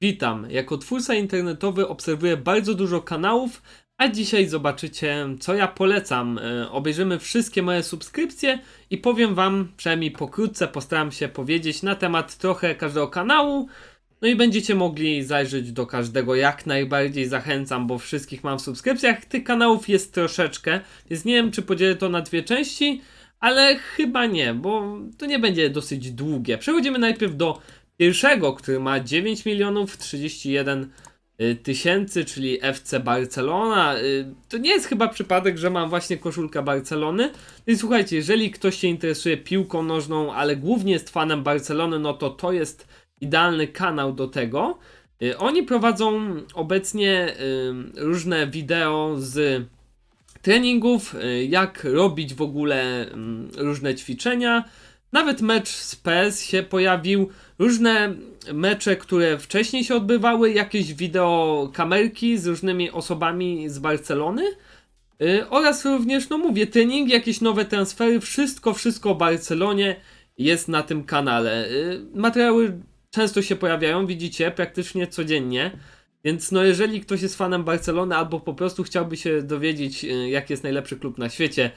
Witam. Jako twórca internetowy obserwuję bardzo dużo kanałów, a dzisiaj zobaczycie, co ja polecam. E, Obejrzymy wszystkie moje subskrypcje i powiem Wam, przynajmniej pokrótce, postaram się powiedzieć na temat trochę każdego kanału. No i będziecie mogli zajrzeć do każdego jak najbardziej zachęcam, bo wszystkich mam w subskrypcjach. Tych kanałów jest troszeczkę, więc nie wiem, czy podzielę to na dwie części, ale chyba nie, bo to nie będzie dosyć długie. Przechodzimy najpierw do pierwszego, który ma 9 milionów 31 y, tysięcy, czyli FC Barcelona. Y, To nie jest chyba przypadek, że mam właśnie koszulkę Barcelony. No i słuchajcie, jeżeli ktoś się interesuje piłką nożną, ale głównie jest fanem Barcelony, no to to jest idealny kanał do tego. Y, Oni prowadzą obecnie różne wideo z treningów, jak robić w ogóle mm, różne ćwiczenia. Nawet mecz z PS się pojawił, różne mecze, które wcześniej się odbywały, jakieś wideo kamerki z różnymi osobami z Barcelony. Y, oraz również, no mówię, trening, jakieś nowe transfery, wszystko, wszystko o Barcelonie jest na tym kanale. Y, materiały często się pojawiają, widzicie, praktycznie codziennie. Więc no jeżeli ktoś jest fanem Barcelony albo po prostu chciałby się dowiedzieć, y, jaki jest najlepszy klub na świecie,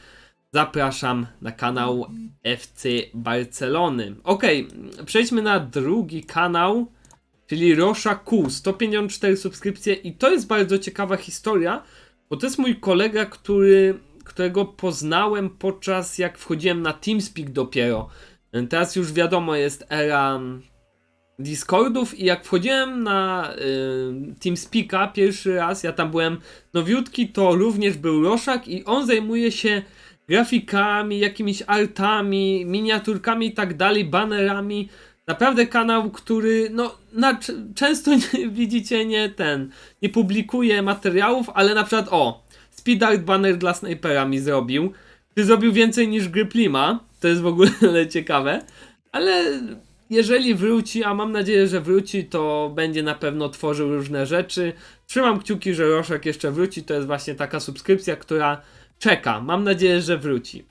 zapraszam na kanał FC Barcelony. Okej, przejdźmy na drugi kanał, czyli Rosha Q, 154 subskrypcje i to jest bardzo ciekawa historia, bo to jest mój kolega, który, którego poznałem podczas jak wchodziłem na TeamSpeak dopiero. Teraz już wiadomo jest era Discordów i jak wchodziłem na y, TeamSpeaka pierwszy raz, ja tam byłem nowiutki, to również był Roszak i on zajmuje się grafikami, jakimiś artami, miniaturkami i tak dalej, banerami. Naprawdę kanał, który no na, często nie, widzicie nie ten, nie publikuje materiałów, ale na przykład o, speed art banner dla snajpera mi zrobił. Ty zrobił więcej niż Griplima, to jest w ogóle ciekawe, ale jeżeli wróci, a mam nadzieję, że wróci, to będzie na pewno tworzył różne rzeczy. Trzymam kciuki, że Roszek jeszcze wróci. To jest właśnie taka subskrypcja, która czeka. Mam nadzieję, że wróci.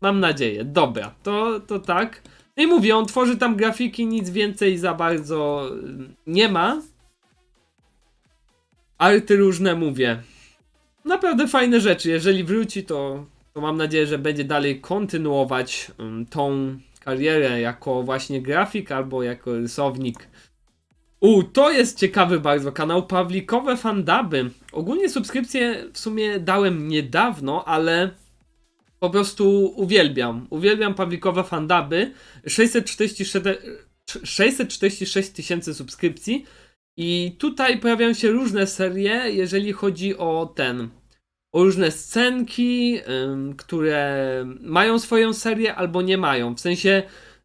Mam nadzieję. Dobra, to, to tak. No i mówię, on tworzy tam grafiki, nic więcej za bardzo y, nie ma. Arty różne mówię. Naprawdę fajne rzeczy. Jeżeli wróci, to, to mam nadzieję, że będzie dalej kontynuować ym, tą karierę jako właśnie grafik albo jako rysownik. U, to jest ciekawy bardzo kanał Pawlikowe Fandaby. Ogólnie subskrypcję w sumie dałem niedawno, ale po prostu uwielbiam. Uwielbiam Pawlikowe Fandaby. 647 646 tysięcy subskrypcji. I tutaj pojawiają się różne serie, jeżeli chodzi o ten. O różne scenki, które mają swoją serię albo nie mają. W sensie,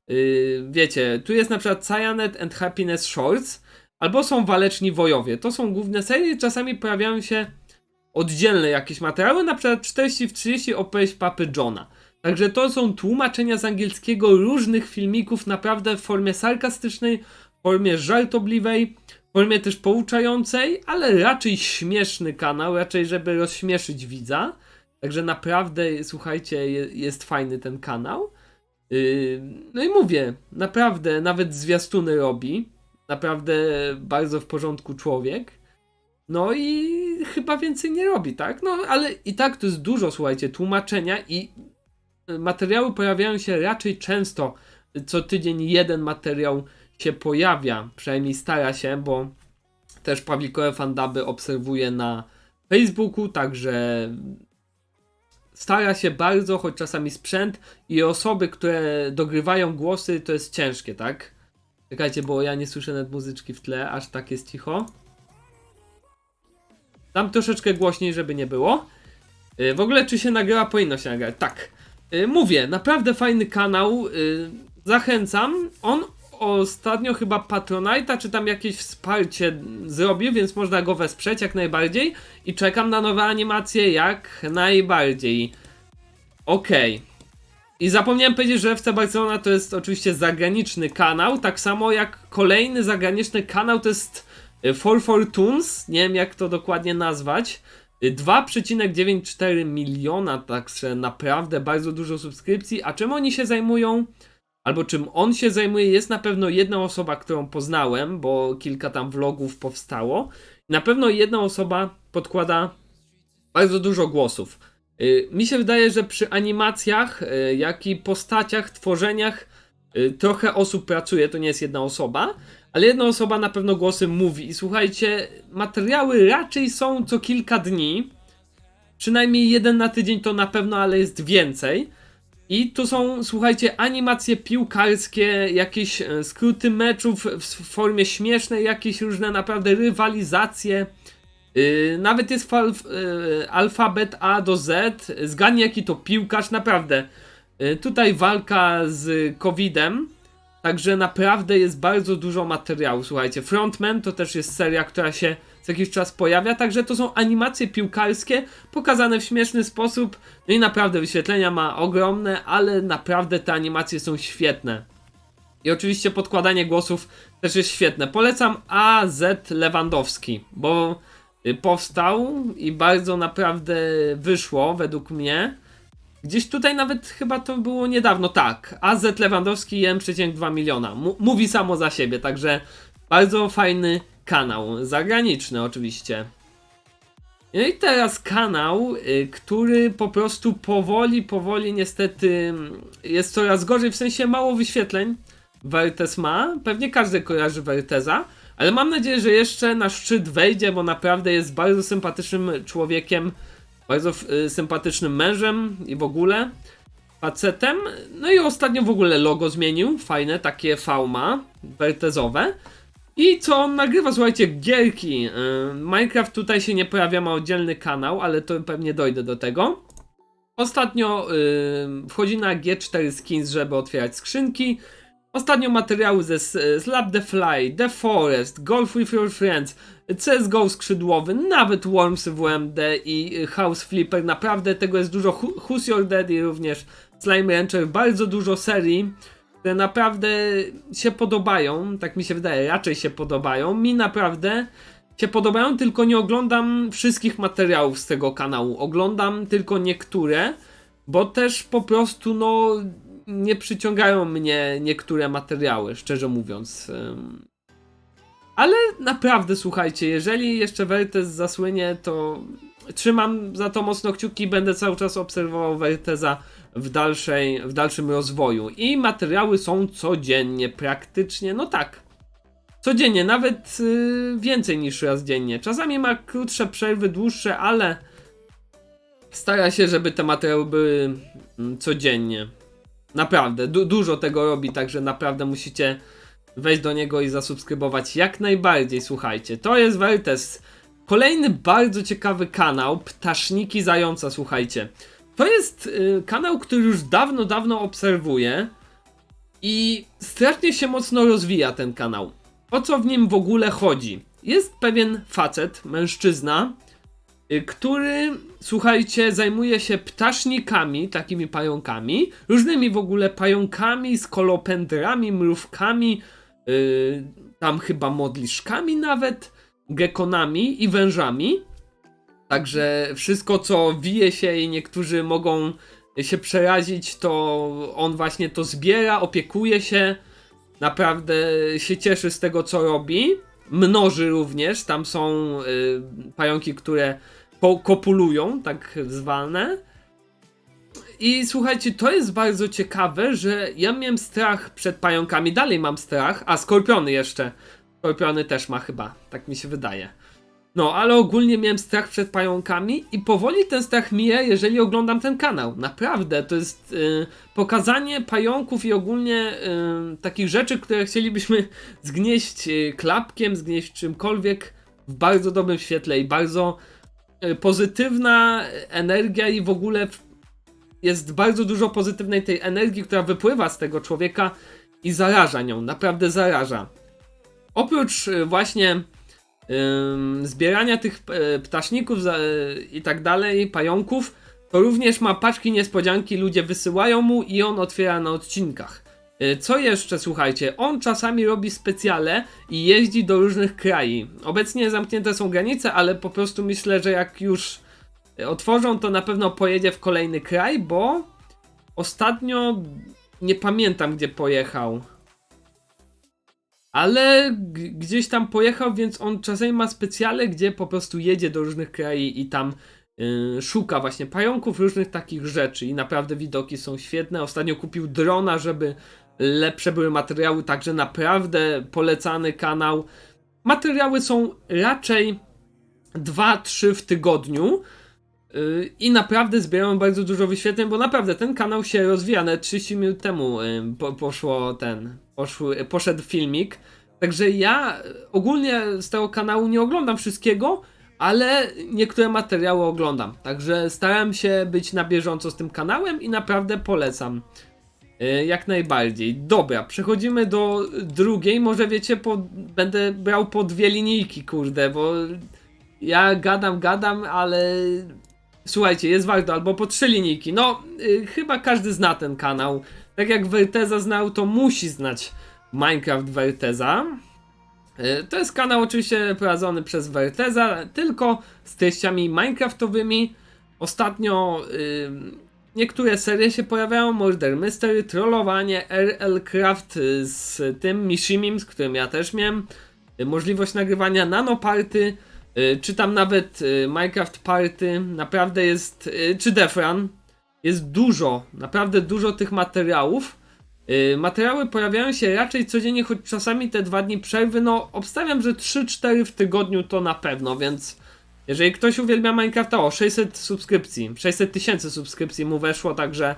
yy, wiecie, tu jest na przykład Cyanet and Happiness Shorts, albo są Waleczni Wojowie. To są główne serie, czasami pojawiają się oddzielne jakieś materiały, na przykład 40 w 30 opowieść Papy Johna. Także to są tłumaczenia z angielskiego różnych filmików, naprawdę w formie sarkastycznej, w formie żartobliwej, w formie też pouczającej, ale raczej śmieszny kanał, raczej żeby rozśmieszyć widza. Także naprawdę, słuchajcie, je- jest fajny ten kanał. Yy, No i mówię, naprawdę, nawet zwiastuny robi. Naprawdę bardzo w porządku człowiek. No i chyba więcej nie robi, tak? No ale i tak to jest dużo, słuchajcie, tłumaczenia i materiały pojawiają się raczej często. Co tydzień jeden materiał się pojawia, przynajmniej stara się, bo też Pawlikowe Fandaby obserwuję na Facebooku, także stara się bardzo, choć czasami sprzęt i osoby, które dogrywają głosy, to jest ciężkie, tak? Czekajcie, bo ja nie słyszę nawet muzyczki w tle, aż tak jest cicho. Tam troszeczkę głośniej, żeby nie było. Yy, W ogóle, czy się nagrywa? Powinno się nagrać. Tak. Yy, Mówię, naprawdę fajny kanał. yy, Zachęcam. On ostatnio chyba Patronite'a, czy tam jakieś wsparcie zrobił, więc można go wesprzeć jak najbardziej. I czekam na nowe animacje jak najbardziej. Okej. I zapomniałem powiedzieć, że FC Barcelona to jest oczywiście zagraniczny kanał, tak samo jak kolejny zagraniczny kanał to jest y, For Fortunes, nie wiem jak to dokładnie nazwać. Y, 2,94 miliona, także naprawdę bardzo dużo subskrypcji. A czym oni się zajmują? albo czym on się zajmuje. Jest na pewno jedna osoba, którą poznałem, bo kilka tam vlogów powstało. Na pewno jedna osoba podkłada bardzo dużo głosów. Y, Mi się wydaje, że przy animacjach, y, jak i postaciach, tworzeniach y, trochę osób pracuje, to nie jest jedna osoba, ale jedna osoba na pewno głosem mówi. I słuchajcie, materiały raczej są co kilka dni. Przynajmniej jeden na tydzień to na pewno, ale jest więcej. I tu są, słuchajcie, animacje piłkarskie, jakieś e, skróty meczów w formie śmiesznej, jakieś różne naprawdę rywalizacje. Yy, nawet jest yy, alfabet A do Z. Zgadnij jaki to piłkarz, naprawdę. Yy, tutaj walka z COVID-em. Także naprawdę jest bardzo dużo materiału. Słuchajcie, Frontman to też jest seria, która się co jakiś czas pojawia. Także to są animacje piłkarskie pokazane w śmieszny sposób. No i naprawdę wyświetlenia ma ogromne, ale naprawdę te animacje są świetne. I oczywiście podkładanie głosów też jest świetne. Polecam AZ Lewandowski, bo y, powstał i bardzo naprawdę wyszło według mnie. Gdzieś tutaj nawet chyba to było niedawno, tak. AZ Lewandowski 1,2 miliona. M- mówi samo za siebie, także bardzo fajny kanał. Zagraniczny oczywiście. No i teraz kanał, y, który po prostu powoli, powoli niestety mm, jest coraz gorzej, w sensie mało wyświetleń. Vertes ma, pewnie każdy kojarzy Verteza, ale mam nadzieję, że jeszcze na szczyt wejdzie, bo naprawdę jest bardzo sympatycznym człowiekiem, bardzo y, sympatycznym mężem i w ogóle facetem. No i ostatnio w ogóle logo zmienił, fajne, takie fauma, vertezowe. I co on nagrywa, słuchajcie, gierki. Yy, Minecraft tutaj się nie pojawia, ma oddzielny kanał, ale to pewnie dojdę do tego. Ostatnio yy, wchodzi na G4 Skins, żeby otwierać skrzynki. Ostatnio materiały ze Slap the Fly, The Forest, Golf with Your Friends, CSGO skrzydłowy, nawet Worms WMD i y, House Flipper. Naprawdę tego jest dużo. Who- Who's Your Daddy również, Slime Rancher, bardzo dużo serii które naprawdę się podobają, tak mi się wydaje, raczej się podobają. Mi naprawdę się podobają, tylko nie oglądam wszystkich materiałów z tego kanału. Oglądam tylko niektóre, bo też po prostu no nie przyciągają mnie niektóre materiały, szczerze mówiąc. Ale naprawdę słuchajcie, jeżeli jeszcze Vertez zasłynie, to trzymam za to mocno kciuki, będę cały czas obserwował Verteza w, dalszej, w dalszym rozwoju. I materiały są codziennie, praktycznie, no tak. Codziennie, nawet y, więcej niż raz dziennie. Czasami ma krótsze przerwy, dłuższe, ale stara się, żeby te materiały były mm, codziennie. Naprawdę, du dużo tego robi, także naprawdę musicie wejść do niego i zasubskrybować jak najbardziej. Słuchajcie, to jest Vertes. Kolejny bardzo ciekawy kanał, Ptaszniki Zająca, słuchajcie. To jest y, kanał, który już dawno, dawno obserwuję i strasznie się mocno rozwija ten kanał. O co w nim w ogóle chodzi? Jest pewien facet, mężczyzna, który, słuchajcie, zajmuje się ptasznikami, takimi pająkami, różnymi w ogóle pająkami, skolopendrami, mrówkami, y, tam chyba modliszkami nawet, gekonami i wężami. Także wszystko, co wije się i niektórzy mogą się przerazić, to on właśnie to zbiera, opiekuje się, naprawdę się cieszy z tego, co robi. Mnoży również, tam są y, pająki, które kopulują, tak zwane. I słuchajcie, to jest bardzo ciekawe, że ja miałem strach przed pająkami, dalej mam strach, a skorpiony jeszcze. Skorpiony też ma chyba, tak mi się wydaje. No, ale ogólnie miałem strach przed pająkami i powoli ten strach mija, jeżeli oglądam ten kanał. Naprawdę, to jest y, pokazanie pająków i ogólnie y, takich rzeczy, które chcielibyśmy zgnieść y, klapkiem, zgnieść czymkolwiek w bardzo dobrym świetle i bardzo pozytywna energia i w ogóle jest bardzo dużo pozytywnej tej energii, która wypływa z tego człowieka i zaraża nią, naprawdę zaraża. Oprócz y, właśnie zbierania tych e, ptaszników e, i tak dalej, pająków, to również ma paczki niespodzianki, ludzie wysyłają mu i on otwiera na odcinkach. E, Co jeszcze, słuchajcie, on czasami robi specjale i jeździ do różnych krajów. Obecnie zamknięte są granice, ale po prostu myślę, że jak już otworzą, to na pewno pojedzie w kolejny kraj, bo ostatnio nie pamiętam gdzie pojechał. Ale gdzieś tam pojechał, więc on czasami ma specjale, gdzie po prostu jedzie do różnych krajów i tam y, szuka właśnie pająków, różnych takich rzeczy i naprawdę widoki są świetne. Ostatnio kupił drona, żeby lepsze były materiały, także naprawdę polecany kanał. Materiały są raczej 2-3 w tygodniu. Yy, I naprawdę zbieram bardzo dużo wyświetleń, bo naprawdę ten kanał się rozwija. Nawet 30 minut temu yy, po, poszło ten, poszły, poszedł filmik. Także ja ogólnie z tego kanału nie oglądam wszystkiego, ale niektóre materiały oglądam. Także staram się być na bieżąco z tym kanałem i naprawdę polecam. Yy, Jak najbardziej. Dobra, przechodzimy do drugiej. Może wiecie, po, będę brał po dwie linijki, kurde, bo ja gadam, gadam, ale słuchajcie, jest warto albo po trzy linijki. No, y, chyba każdy zna ten kanał. Tak jak Werteza znał, to musi znać Minecraft Werteza. Y, To jest kanał oczywiście prowadzony przez Werteza, tylko z treściami Minecraftowymi. Ostatnio y, niektóre serie się pojawiają, Murder Mystery, Trollowanie, RL Craft z tym Mishimim, z którym ja też miałem y, możliwość nagrywania nanoparty, y, czy tam nawet y, Minecraft Party, naprawdę jest, czy Defran, jest dużo, naprawdę dużo tych materiałów. Materiały pojawiają się raczej codziennie, choć czasami te dwa dni przerwy, no obstawiam, że 3-4 w tygodniu to na pewno, więc jeżeli ktoś uwielbia Minecrafta, o 600 subskrypcji, 600 tysięcy subskrypcji mu weszło, także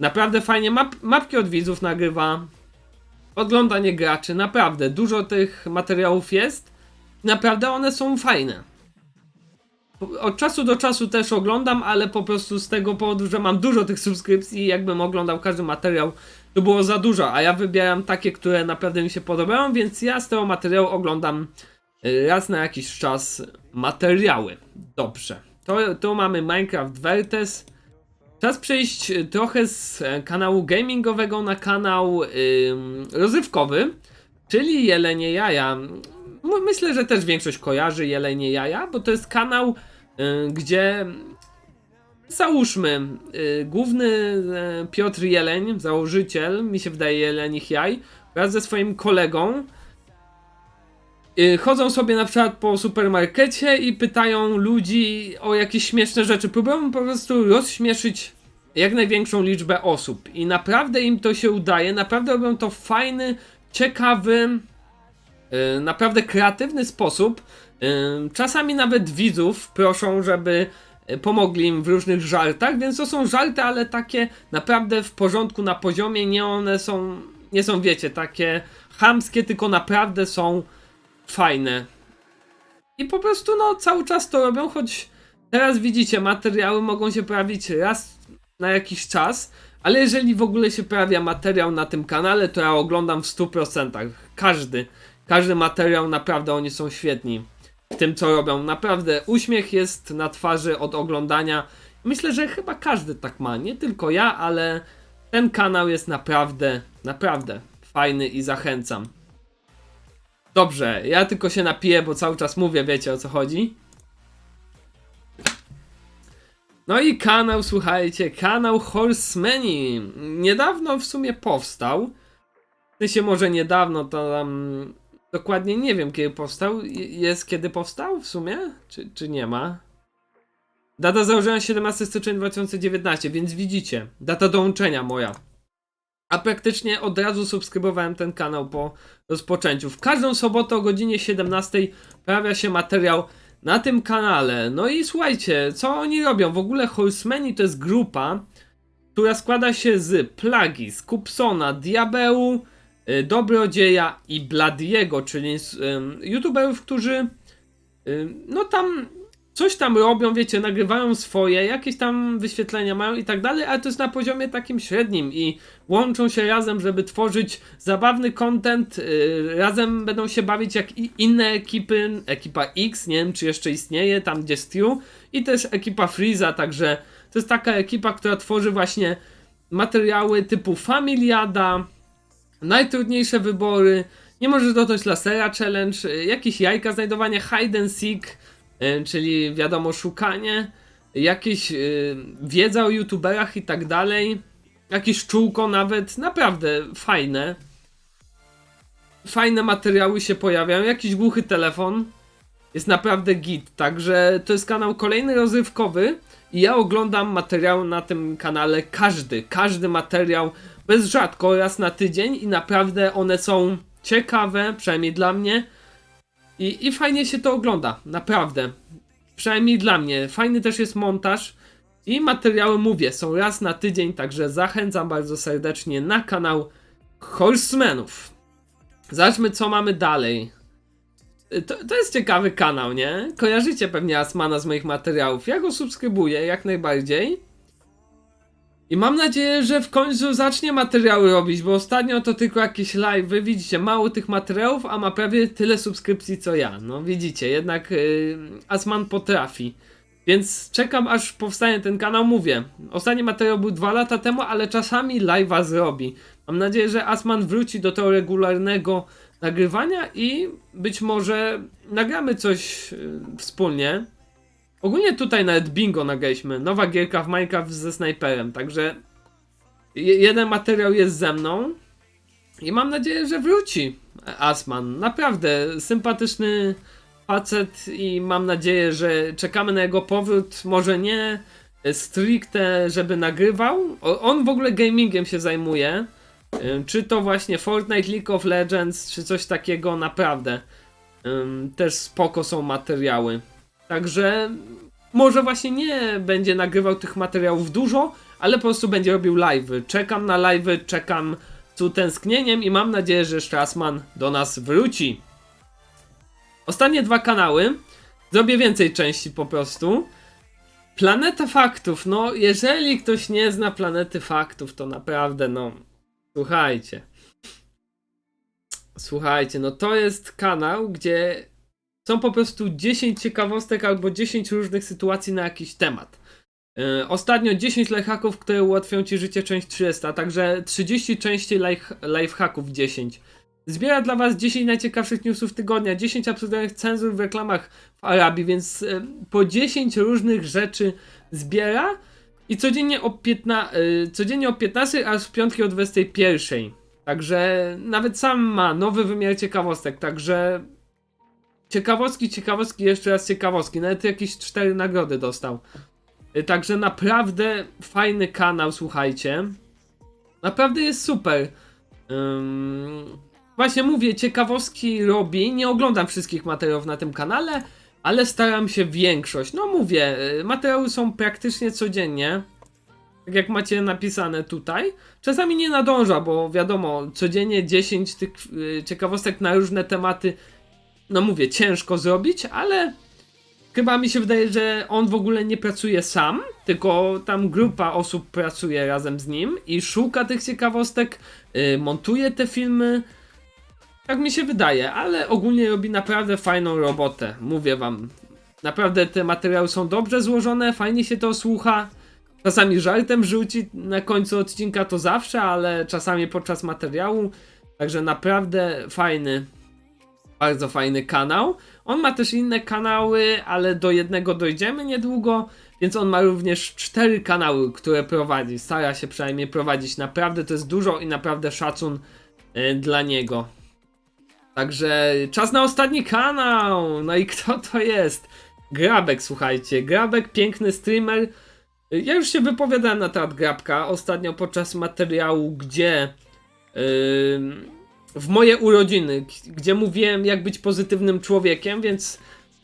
naprawdę fajnie, Map, mapki od widzów nagrywa, oglądanie graczy, naprawdę dużo tych materiałów jest, naprawdę one są fajne. Od czasu do czasu też oglądam, ale po prostu z tego powodu, że mam dużo tych subskrypcji jakbym oglądał każdy materiał, to było za dużo, a ja wybieram takie, które naprawdę mi się podobają, więc ja z tego materiału oglądam raz na jakiś czas materiały. Dobrze. To, to mamy Minecraft Vertes. Czas przejść y, trochę z e, kanału gamingowego na kanał ym, rozrywkowy, czyli Jelenie Jaja. Myślę, że też większość kojarzy Jelenie Jaja, bo to jest kanał, y, gdzie załóżmy, y, główny y, Piotr Jeleń, założyciel, mi się wydaje Jelenich Jaj, wraz ze swoim kolegą chodzą sobie na przykład po supermarkecie i pytają ludzi o jakieś śmieszne rzeczy. Próbują po prostu rozśmieszyć jak największą liczbę osób. I naprawdę im to się udaje, naprawdę robią to w fajny, ciekawy, y, naprawdę kreatywny sposób. Y, Czasami nawet widzów proszą, żeby y, pomogli im w różnych żartach, więc to są żarty, ale takie naprawdę w porządku, na poziomie, nie one są, nie są wiecie, takie chamskie, tylko naprawdę są fajne. I po prostu no cały czas to robią, choć teraz widzicie, materiały mogą się pojawić raz na jakiś czas, ale jeżeli w ogóle się pojawia materiał na tym kanale, to ja oglądam w 100%. Każdy, każdy materiał, naprawdę oni są świetni w tym, co robią. Naprawdę uśmiech jest na twarzy od oglądania. Myślę, że chyba każdy tak ma, nie tylko ja, ale ten kanał jest naprawdę, naprawdę fajny i zachęcam. Dobrze, ja tylko się napiję, bo cały czas mówię, wiecie o co chodzi. No i kanał, słuchajcie, kanał Horsemani. Niedawno w sumie powstał. W sensie może niedawno, to tam dokładnie nie wiem kiedy powstał. Jest kiedy powstał w sumie? Czy, czy nie ma? Data założenia 17 stycznia 2019, więc widzicie, data dołączenia moja. A praktycznie od razu subskrybowałem ten kanał po rozpoczęciu. W każdą sobotę o godzinie 17 pojawia się materiał na tym kanale. No i słuchajcie, co oni robią? W ogóle Horsemani to jest grupa, która składa się z Plagi, z Kupsona, Diabeł, y, Dobrodzieja i Bladiego, czyli ym, youtuberów, którzy ym, no tam coś tam robią, wiecie, nagrywają swoje, jakieś tam wyświetlenia mają i tak dalej, ale to jest na poziomie takim średnim i łączą się razem, żeby tworzyć zabawny content, yy, razem będą się bawić jak i inne ekipy, ekipa X, nie wiem czy jeszcze istnieje, tam gdzie Stew i też ekipa Freeza, także to jest taka ekipa, która tworzy właśnie materiały typu Familiada, najtrudniejsze wybory, nie możesz dotknąć lasera challenge, y, jakieś jajka, znajdowanie hide and seek, y, czyli wiadomo szukanie, jakieś y, wiedza o youtuberach i tak dalej. jakieś czółko nawet, naprawdę fajne. Fajne materiały się pojawiają, jakiś głuchy telefon. Jest naprawdę git, także to jest kanał kolejny rozrywkowy i ja oglądam materiał na tym kanale każdy, każdy materiał, bez rzadko, raz na tydzień i naprawdę one są ciekawe, przynajmniej dla mnie i, i fajnie się to ogląda, naprawdę. Przynajmniej dla mnie. Fajny też jest montaż i materiały, mówię, są raz na tydzień, także zachęcam bardzo serdecznie na kanał Horsemenów. Zobaczmy, co mamy dalej. To, to jest ciekawy kanał, nie? Kojarzycie pewnie Asmana z moich materiałów. Ja go subskrybuję jak najbardziej. I mam nadzieję, że w końcu zacznie materiały robić, bo ostatnio to tylko jakieś live. Wy widzicie, mało tych materiałów, a ma prawie tyle subskrypcji co ja. No widzicie, jednak yy, Asman potrafi. Więc czekam aż powstanie ten kanał, mówię. Ostatni materiał był dwa lata temu, ale czasami live'a zrobi. Mam nadzieję, że Asman wróci do tego regularnego nagrywania i być może nagramy coś yy, wspólnie. Ogólnie tutaj nawet bingo nagraliśmy. Nowa gierka w Minecraft ze snajperem, także je- jeden materiał jest ze mną i mam nadzieję, że wróci Asman. Naprawdę sympatyczny facet i mam nadzieję, że czekamy na jego powrót. Może nie stricte, żeby nagrywał. On w ogóle gamingiem się zajmuje. Czy to właśnie Fortnite, League of Legends, czy coś takiego, naprawdę. Też spoko są materiały. Także może właśnie nie będzie nagrywał tych materiałów dużo, ale po prostu będzie robił live'y. Czekam na live'y, czekam z utęsknieniem i mam nadzieję, że Strassman do nas wróci. Ostatnie dwa kanały. Zrobię więcej części po prostu. Planeta Faktów. No, jeżeli ktoś nie zna Planety Faktów, to naprawdę, no, słuchajcie. Słuchajcie, no to jest kanał, gdzie są po prostu 10 ciekawostek albo 10 różnych sytuacji na jakiś temat. Yy, ostatnio 10 lifehacków, które ułatwią ci życie, część 300, także 30 części life, lifehacków 10. Zbiera dla was 10 najciekawszych newsów tygodnia, 10 absurdalnych cenzur w reklamach w Arabii, więc yy, po 10 różnych rzeczy zbiera i codziennie o, 15, yy, codziennie o 15, aż w piątki o 21. Także nawet sam ma nowy wymiar ciekawostek, także Ciekawostki, ciekawostki, jeszcze raz ciekawostki. Nawet jakieś cztery nagrody dostał. Y, Także naprawdę fajny kanał, słuchajcie. Naprawdę jest super. Ym, Właśnie mówię, ciekawostki robi. Nie oglądam wszystkich materiałów na tym kanale, ale staram się większość. No mówię, y, materiały są praktycznie codziennie. Tak jak macie napisane tutaj. Czasami nie nadąża, bo wiadomo, codziennie 10 tych y, ciekawostek na różne tematy no mówię, ciężko zrobić, ale chyba mi się wydaje, że on w ogóle nie pracuje sam, tylko tam grupa osób pracuje razem z nim i szuka tych ciekawostek, y, montuje te filmy. Tak mi się wydaje, ale ogólnie robi naprawdę fajną robotę. Mówię wam, naprawdę te materiały są dobrze złożone, fajnie się to słucha. Czasami żartem rzuci na końcu odcinka to zawsze, ale czasami podczas materiału. Także naprawdę fajny, bardzo fajny kanał. On ma też inne kanały, ale do jednego dojdziemy niedługo, więc on ma również cztery kanały, które prowadzi. Stara się przynajmniej prowadzić. Naprawdę to jest dużo i naprawdę szacun y, dla niego. Także czas na ostatni kanał. No i kto to jest? Grabek, słuchajcie. Grabek, piękny streamer. Ja już się wypowiadałem na temat Grabka ostatnio podczas materiału, gdzie ym, w moje urodziny, gdzie mówiłem jak być pozytywnym człowiekiem, więc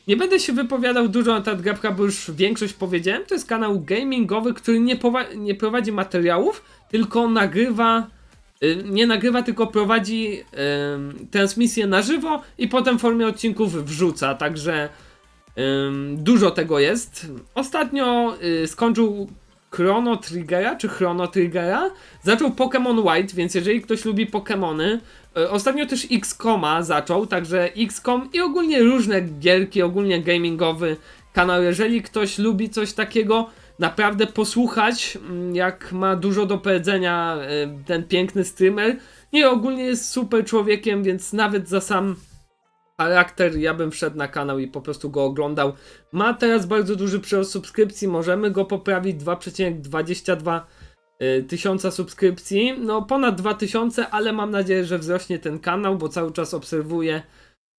nie będę się wypowiadał dużo na temat Grabka, bo już większość powiedziałem. To jest kanał gamingowy, który nie, nie prowadzi materiałów, tylko nagrywa y, nie nagrywa, tylko prowadzi ym, transmisję na żywo i potem w formie odcinków wrzuca, także dużo tego jest. Ostatnio y, skończył Chrono Triggera, czy Chrono Triggera, zaczął Pokémon White, więc jeżeli ktoś lubi Pokémony, y, ostatnio też XCOMa zaczął, także XCOM i ogólnie różne gierki, ogólnie gamingowy kanał, jeżeli ktoś lubi coś takiego, naprawdę posłuchać, mm, jak ma dużo do powiedzenia y, ten piękny streamer. Nie, ogólnie jest super człowiekiem, więc nawet za sam charakter ja bym wszedł na kanał i po prostu go oglądał. Ma teraz bardzo duży przyrost subskrypcji, możemy go poprawić 2,22 y, tysiąca subskrypcji. No ponad 2000, ale mam nadzieję, że wzrośnie ten kanał, bo cały czas obserwuję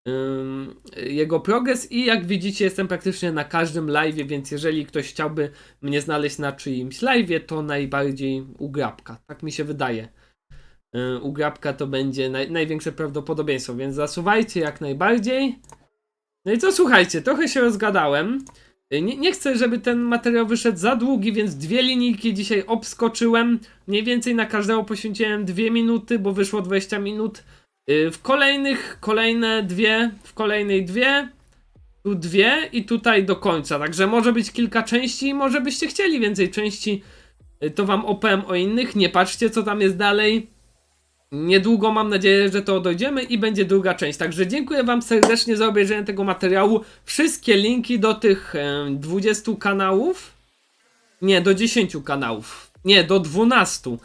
ym, jego progres i jak widzicie jestem praktycznie na każdym live, więc jeżeli ktoś chciałby mnie znaleźć na czyimś live, to najbardziej u Grabka. Tak mi się wydaje. Yy, u Grabka to będzie naj, największe prawdopodobieństwo, więc zasuwajcie jak najbardziej. No i co, słuchajcie, trochę się rozgadałem. Yy, Nie, nie chcę, żeby ten materiał wyszedł za długi, więc dwie linijki dzisiaj obskoczyłem. Mniej więcej na każdego poświęciłem dwie minuty, bo wyszło 20 minut. Yy, W kolejnych, kolejne dwie, w kolejnej dwie, tu dwie i tutaj do końca. Także może być kilka części, może byście chcieli więcej części, to wam opowiem o innych. Nie patrzcie, co tam jest dalej. Niedługo mam nadzieję, że to dojdziemy i będzie druga część. Także dziękuję Wam serdecznie za obejrzenie tego materiału. Wszystkie linki do tych e, 20 kanałów. Nie, do 10 kanałów. Nie, do 12.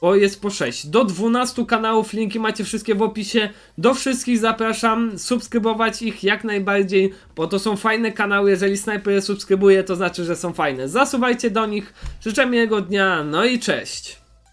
Bo jest po 6. Do 12 kanałów linki macie wszystkie w opisie. Do wszystkich zapraszam. Subskrybować ich jak najbardziej, bo to są fajne kanały. Jeżeli snajper je subskrybuje, to znaczy, że są fajne. Zasuwajcie do nich. Życzę miłego dnia. No i cześć.